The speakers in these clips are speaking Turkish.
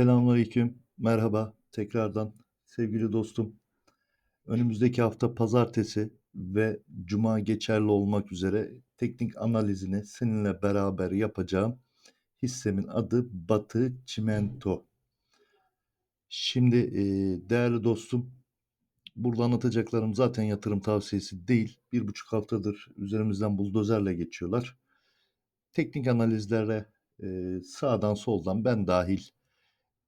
Selamünaleyküm. Merhaba tekrardan sevgili dostum. Önümüzdeki hafta pazartesi ve cuma geçerli olmak üzere teknik analizini seninle beraber yapacağım. Hissemin adı Batı Çimento. Şimdi e, değerli dostum burada anlatacaklarım zaten yatırım tavsiyesi değil. Bir buçuk haftadır üzerimizden buldozerle geçiyorlar. Teknik analizlere e, sağdan soldan ben dahil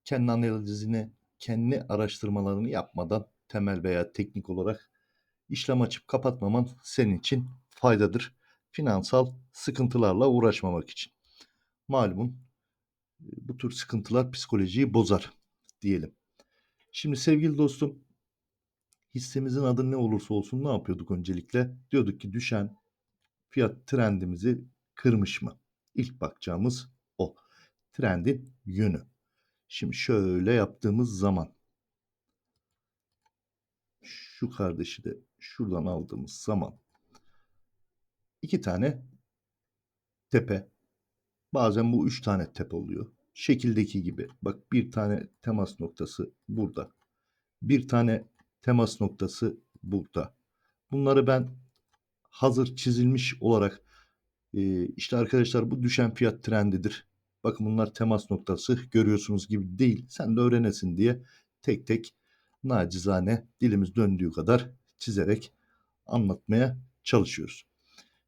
kendi analizini, kendi araştırmalarını yapmadan temel veya teknik olarak işlem açıp kapatmaman senin için faydadır. Finansal sıkıntılarla uğraşmamak için. Malumun bu tür sıkıntılar psikolojiyi bozar diyelim. Şimdi sevgili dostum hissemizin adı ne olursa olsun ne yapıyorduk öncelikle? Diyorduk ki düşen fiyat trendimizi kırmış mı? İlk bakacağımız o. Trendin yönü. Şimdi şöyle yaptığımız zaman şu kardeşi de şuradan aldığımız zaman iki tane tepe bazen bu üç tane tepe oluyor. Şekildeki gibi bak bir tane temas noktası burada. Bir tane temas noktası burada. Bunları ben hazır çizilmiş olarak işte arkadaşlar bu düşen fiyat trendidir. Bakın bunlar temas noktası görüyorsunuz gibi değil. Sen de öğrenesin diye tek tek nacizane dilimiz döndüğü kadar çizerek anlatmaya çalışıyoruz.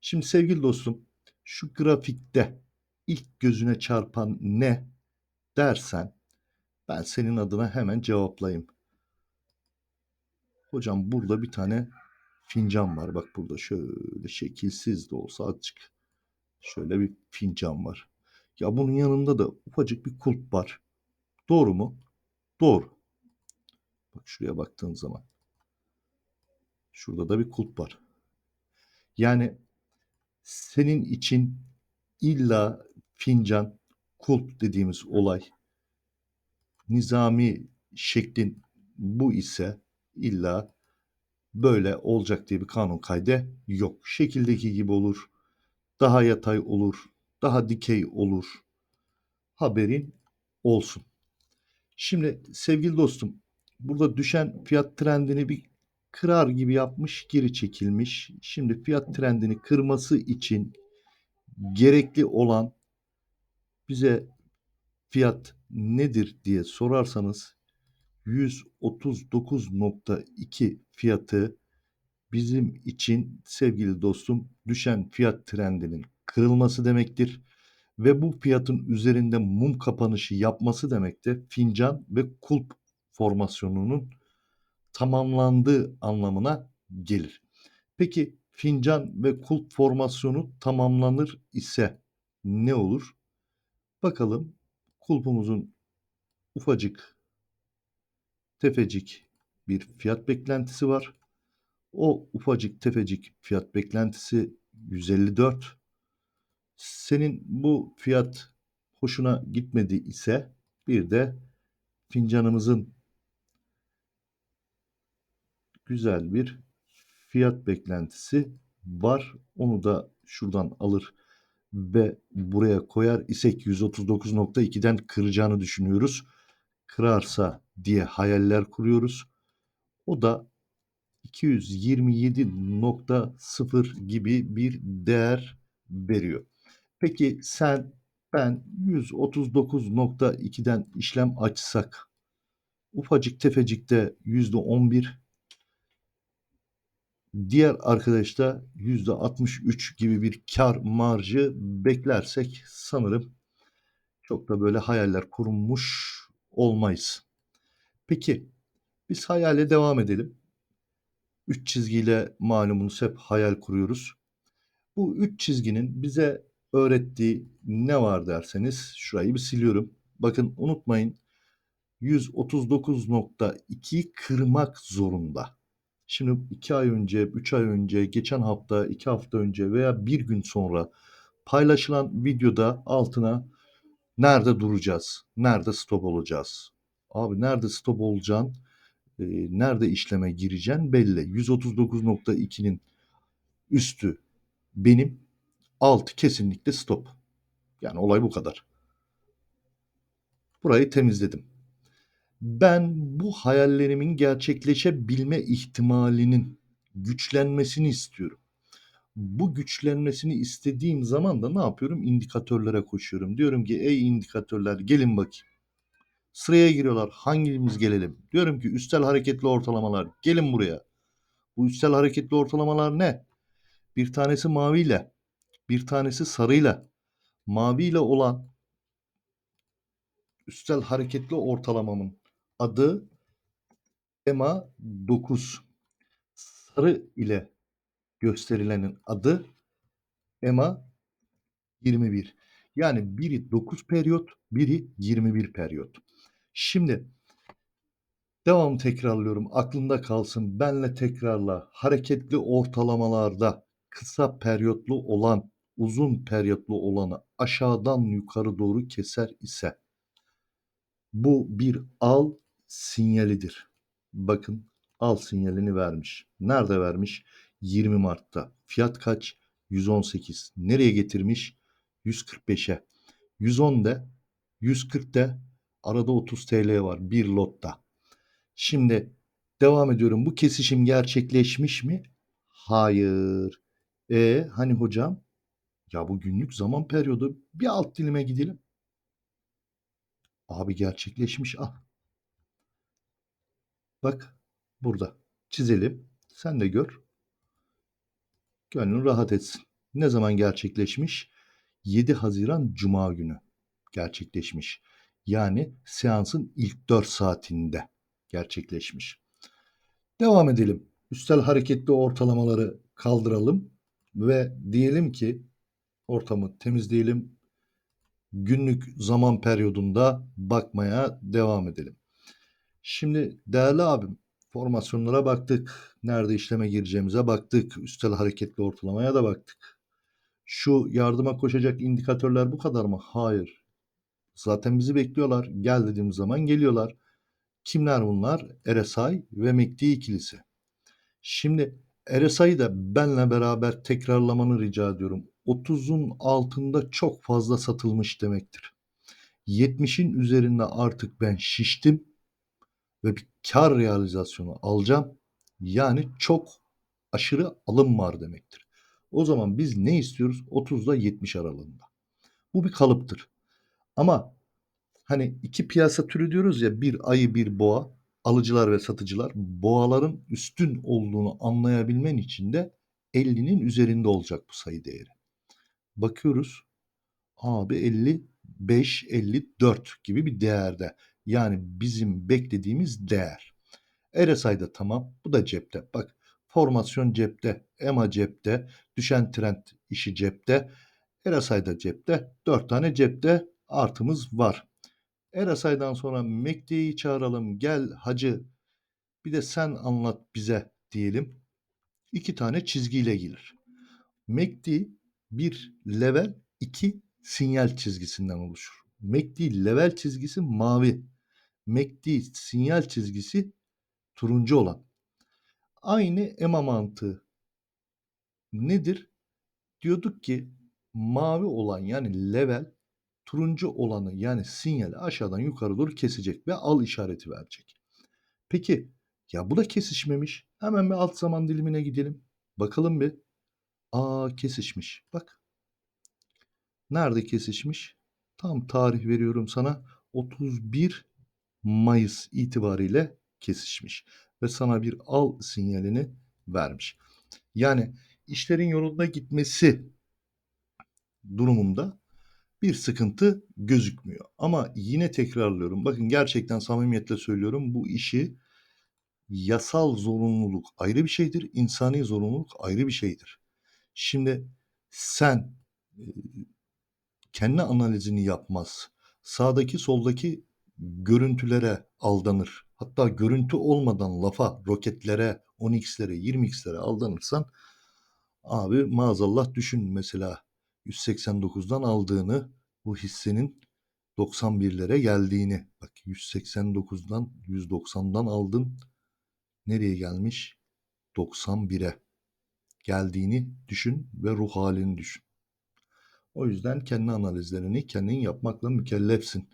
Şimdi sevgili dostum şu grafikte ilk gözüne çarpan ne dersen ben senin adına hemen cevaplayayım. Hocam burada bir tane fincan var. Bak burada şöyle şekilsiz de olsa azıcık şöyle bir fincan var. Ya bunun yanında da ufacık bir kulp var. Doğru mu? Doğru. Bak şuraya baktığın zaman. Şurada da bir kulp var. Yani senin için illa fincan, kulp dediğimiz olay nizami şeklin bu ise illa böyle olacak diye bir kanun kaydı yok. Şekildeki gibi olur, daha yatay olur, daha dikey olur. Haberin olsun. Şimdi sevgili dostum burada düşen fiyat trendini bir kırar gibi yapmış geri çekilmiş. Şimdi fiyat trendini kırması için gerekli olan bize fiyat nedir diye sorarsanız 139.2 fiyatı bizim için sevgili dostum düşen fiyat trendinin kırılması demektir. Ve bu fiyatın üzerinde mum kapanışı yapması demek de fincan ve kulp formasyonunun tamamlandığı anlamına gelir. Peki fincan ve kulp formasyonu tamamlanır ise ne olur? Bakalım kulpumuzun ufacık tefecik bir fiyat beklentisi var. O ufacık tefecik fiyat beklentisi 154. Senin bu fiyat hoşuna gitmedi ise bir de fincanımızın güzel bir fiyat beklentisi var. Onu da şuradan alır ve buraya koyar isek 139.2'den kıracağını düşünüyoruz. Kırarsa diye hayaller kuruyoruz. O da 227.0 gibi bir değer veriyor. Peki sen ben 139.2'den işlem açsak ufacık tefecikte %11 diğer arkadaşta %63 gibi bir kar marjı beklersek sanırım çok da böyle hayaller kurulmuş olmayız. Peki biz hayale devam edelim. Üç çizgiyle malumunuz hep hayal kuruyoruz. Bu üç çizginin bize öğrettiği ne var derseniz şurayı bir siliyorum. Bakın unutmayın 139.2'yi kırmak zorunda. Şimdi 2 ay önce, 3 ay önce, geçen hafta, 2 hafta önce veya bir gün sonra paylaşılan videoda altına nerede duracağız, nerede stop olacağız. Abi nerede stop olacaksın, e, nerede işleme gireceksin belli. 139.2'nin üstü benim, altı kesinlikle stop. Yani olay bu kadar. Burayı temizledim. Ben bu hayallerimin gerçekleşebilme ihtimalinin güçlenmesini istiyorum. Bu güçlenmesini istediğim zaman da ne yapıyorum? İndikatörlere koşuyorum. Diyorum ki ey indikatörler gelin bakayım. Sıraya giriyorlar. Hangimiz gelelim? Diyorum ki üstel hareketli ortalamalar gelin buraya. Bu üstel hareketli ortalamalar ne? Bir tanesi maviyle, bir tanesi sarıyla. Maviyle olan üstel hareketli ortalamamın adı EMA 9. Sarı ile gösterilenin adı EMA 21. Yani biri 9 periyot, biri 21 periyot. Şimdi devam tekrarlıyorum. Aklında kalsın. Benle tekrarla. Hareketli ortalamalarda kısa periyotlu olan uzun periyotlu olanı aşağıdan yukarı doğru keser ise bu bir al sinyalidir. Bakın al sinyalini vermiş. Nerede vermiş? 20 Mart'ta. Fiyat kaç? 118. Nereye getirmiş? 145'e. 110 de 140 de arada 30 TL var bir lotta. Şimdi devam ediyorum. Bu kesişim gerçekleşmiş mi? Hayır. E hani hocam? Ya bu günlük zaman periyodu bir alt dilime gidelim. Abi gerçekleşmiş. Ah. Bak burada. Çizelim. Sen de gör. Gönlün rahat etsin. Ne zaman gerçekleşmiş? 7 Haziran Cuma günü gerçekleşmiş. Yani seansın ilk 4 saatinde gerçekleşmiş. Devam edelim. Üstel hareketli ortalamaları kaldıralım ve diyelim ki ortamı temizleyelim. Günlük zaman periyodunda bakmaya devam edelim. Şimdi değerli abim formasyonlara baktık. Nerede işleme gireceğimize baktık. Üstel hareketli ortalamaya da baktık. Şu yardıma koşacak indikatörler bu kadar mı? Hayır. Zaten bizi bekliyorlar. Gel dediğim zaman geliyorlar. Kimler bunlar? RSI ve MACD ikilisi. Şimdi RSI'yi da benle beraber tekrarlamanı rica ediyorum. 30'un altında çok fazla satılmış demektir. 70'in üzerinde artık ben şiştim ve bir kar realizasyonu alacağım. Yani çok aşırı alım var demektir. O zaman biz ne istiyoruz? 30 ile 70 aralığında. Bu bir kalıptır. Ama Hani iki piyasa türü diyoruz ya bir ayı bir boğa. Alıcılar ve satıcılar boğaların üstün olduğunu anlayabilmen için de 50'nin üzerinde olacak bu sayı değeri. Bakıyoruz. Abi 55, 54 gibi bir değerde. Yani bizim beklediğimiz değer. RSI'da tamam. Bu da cepte. Bak formasyon cepte. EMA cepte. Düşen trend işi cepte. RSI'da cepte. 4 tane cepte artımız var. RSI'dan sonra MACD'yi çağıralım. Gel hacı bir de sen anlat bize diyelim. İki tane çizgiyle gelir. MACD bir level, iki sinyal çizgisinden oluşur. MACD level çizgisi mavi. MACD sinyal çizgisi turuncu olan. Aynı EMA mantığı. Nedir? Diyorduk ki mavi olan yani level turuncu olanı yani sinyali aşağıdan yukarı doğru kesecek ve al işareti verecek. Peki ya bu da kesişmemiş. Hemen bir alt zaman dilimine gidelim. Bakalım bir. Aa kesişmiş. Bak. Nerede kesişmiş? Tam tarih veriyorum sana. 31 Mayıs itibariyle kesişmiş ve sana bir al sinyalini vermiş. Yani işlerin yolunda gitmesi durumunda bir sıkıntı gözükmüyor. Ama yine tekrarlıyorum. Bakın gerçekten samimiyetle söylüyorum. Bu işi yasal zorunluluk ayrı bir şeydir. insani zorunluluk ayrı bir şeydir. Şimdi sen e, kendi analizini yapmaz. Sağdaki soldaki görüntülere aldanır. Hatta görüntü olmadan lafa, roketlere, 10x'lere, 20x'lere aldanırsan abi maazallah düşün mesela 189'dan aldığını bu hissenin 91'lere geldiğini. Bak 189'dan 190'dan aldın. Nereye gelmiş? 91'e geldiğini düşün ve ruh halini düşün. O yüzden kendi analizlerini kendin yapmakla mükellefsin.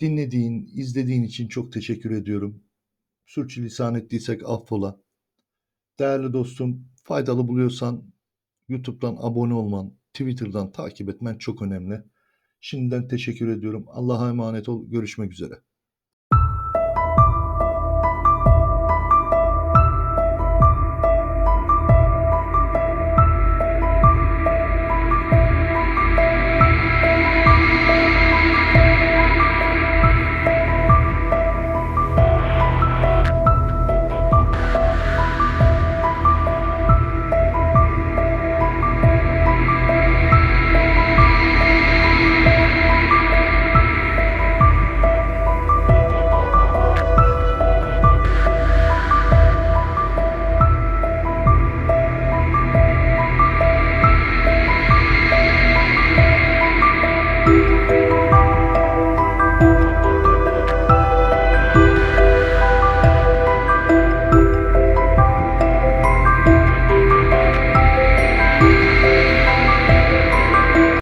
Dinlediğin, izlediğin için çok teşekkür ediyorum. Sürçülisan ettiysek affola. Değerli dostum, faydalı buluyorsan YouTube'dan abone olman, Twitter'dan takip etmen çok önemli. Şimdiden teşekkür ediyorum. Allah'a emanet ol. Görüşmek üzere.